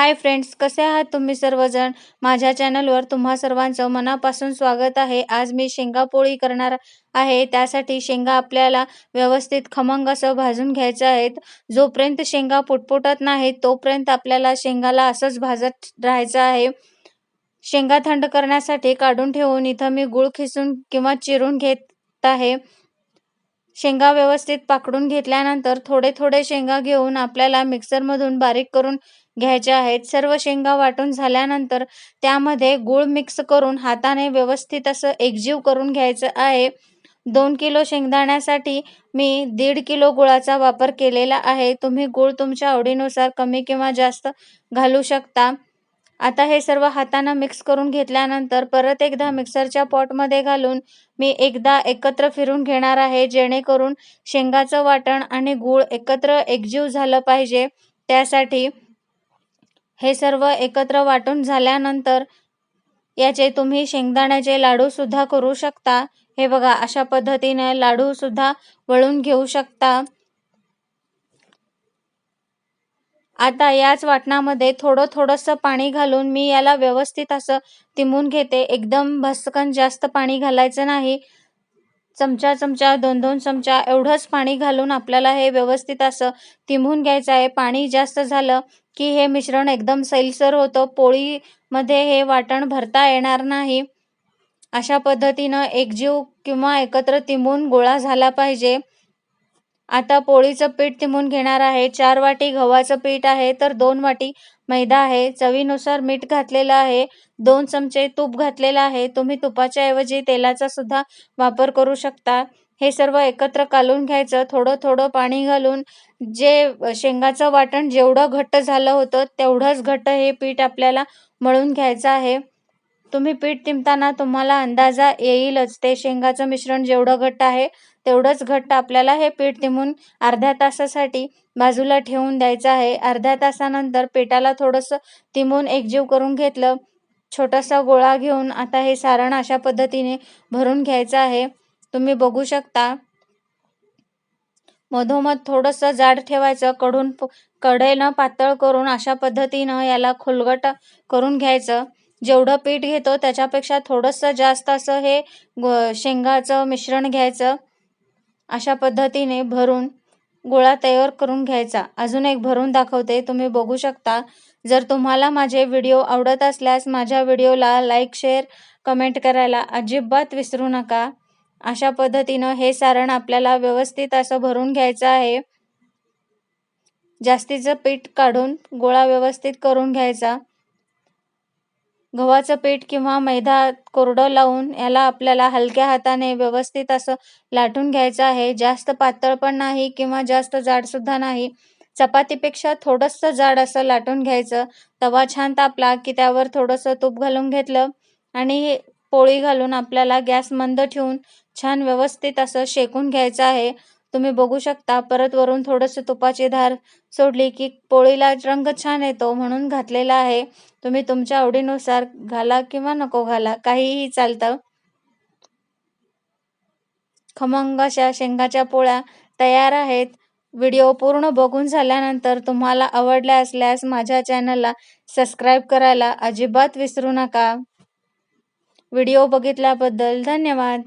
Hi friends कसे आहात तुम्ही सर्वजण? माझ्या चॅनलवर तुम्हा सर्वांचं मनापासून स्वागत आहे. आज मी शेंगा पोळी करणार आहे. त्यासाठी शेंगा आपल्याला व्यवस्थित खमंग असं भाजून घ्यायचं आहेत. जोपर्यंत शेंगा पुटपुटत नाही तोपर्यंत आपल्याला शेंगाला असंच भाजत राहायचं आहे. शेंगा थंड करण्यासाठी काढून ठेवून इथं मी गुळ खिसून किंवा चिरून घेत आहे. शेंगा व्यवस्थित पाकडून घेतल्यानंतर थोडे थोडे शेंगा घेऊन आपल्याला मिक्सरमधून बारीक करून घ्यायच्या आहेत. सर्व शेंगा वाटून झाल्यानंतर त्यामध्ये गूळ मिक्स करून हाताने व्यवस्थित असं एकजीव करून घ्यायचं आहे. दोन किलो शेंगदाण्यासाठी मी दीड किलो गुळाचा वापर केलेला आहे. तुम्ही गूळ तुमच्या आवडीनुसार कमी किंवा जास्त घालू शकता. आता हे सर्व हातानं मिक्स करून घेतल्यानंतर परत एकदा मिक्सरच्या पॉटमध्ये घालून मी एकदा एकत्र फिरून घेणार आहे जेणेकरून शेंगाचं वाटण आणि गूळ एकत्र एकजीव झालं पाहिजे. त्यासाठी हे सर्व एकत्र वाटून झाल्यानंतर याचे तुम्ही शेंगदाण्याचे लाडूसुद्धा करू शकता. हे बघा अशा पद्धतीने लाडूसुद्धा वळून घेऊ शकता. आता याच वाटणामध्ये थोडं थोडंसं पाणी घालून मी याला व्यवस्थित असं तिमून घेते. एकदम भस्कन जास्त पाणी घालायचं नाही. चमचा चमचा दोन दोन चमचा एवढंच पाणी घालून आपल्याला हे व्यवस्थित असं तिंबून घ्यायचं आहे. पाणी जास्त झालं की हे मिश्रण एकदम सैलसर होतं. पोळीमध्ये हे वाटण भरता येणार नाही. अशा पद्धतीनं एकजीव किंवा एकत्र तिंबून गोळा झाला पाहिजे. आता पोळीचं पीठ तिमून घेणार आहे. चार वाटी गव्हाचं पीठ आहे तर दोन वाटी मैदा आहे. चवीनुसार मीठ घातलेलं आहे. दोन चमचे तूप घातलेलं आहे. तुम्ही तुपाच्या ऐवजी तेलाचा सुद्धा वापर करू शकता. हे सर्व एकत्र कालून घ्यायचं. थोडं थोडं पाणी घालून जे शेंगाचं वाटण जेवढं घट्ट झालं होतं तेवढंच घट्ट हे पीठ आपल्याला मळून घ्यायचं आहे. तुम्ही पीठ तिंबताना तुम्हाला अंदाजा येईलच. ते शेंगाचं मिश्रण जेवढं घट्ट आहे तेवढंच घट्ट आपल्याला हे पीठ तिमून अर्ध्या तासासाठी बाजूला ठेवून द्यायचं आहे. अर्ध्या तासानंतर पिठाला थोडंसं तिमून एकजीव करून घेतलं. छोटासा गोळा घेऊन आता हे सारण अशा पद्धतीने भरून घ्यायचं आहे. तुम्ही बघू शकता मधोमध थोडंसं जाड ठेवायचं कडून कडेनं पातळ करून अशा पद्धतीनं याला खोलगट करून घ्यायचं. जेवढं पीठ घेतो त्याच्यापेक्षा थोडंसं जास्त असं हे शेंगाचं मिश्रण घ्यायचं. अशा पद्धतीने भरून गोळा तयार करून घ्यायचा. अजून एक भरून दाखवते. तुम्ही बघू शकता. जर तुम्हाला माझे व्हिडिओ आवडत असल्यास माझ्या व्हिडिओला लाईक शेअर कमेंट करायला अजिबात विसरू नका. अशा पद्धतीनं हे सारण आपल्याला व्यवस्थित असं भरून घ्यायचं आहे. जास्तीचं पीठ काढून गोळा व्यवस्थित करून घ्यायचा. गव्हाचं पीठ किंवा मैदा कोरडं लावून याला आपल्याला हलक्या हाताने व्यवस्थित असं लाटून घ्यायचं आहे. जास्त पातळ पण नाही किंवा जास्त जाडसुद्धा नाही. चपातीपेक्षा थोडंसं जाड असं लाटून घ्यायचं. तवा छान तापला की त्यावर थोडंसं तूप घालून घेतलं आणि पोळी घालून आपल्याला गॅस मंद ठेवून छान व्यवस्थित असं शेकून घ्यायचं आहे. तुम्ही बघू शकता परत वरून थोडंसं तुपाची धार सोडली की पोळीला रंग छान येतो म्हणून घातलेला आहे. तुम्ही तुमच्या आवडीनुसार घाला किंवा नको घाला काहीही चालतं. खमंग अशा शेंगाच्या पोळ्या तयार आहेत. व्हिडिओ पूर्ण बघून झाल्यानंतर तुम्हाला आवडल्या असल्यास माझ्या चॅनलला सबस्क्राईब करायला अजिबात विसरू नका. व्हिडिओ बघितल्याबद्दल धन्यवाद.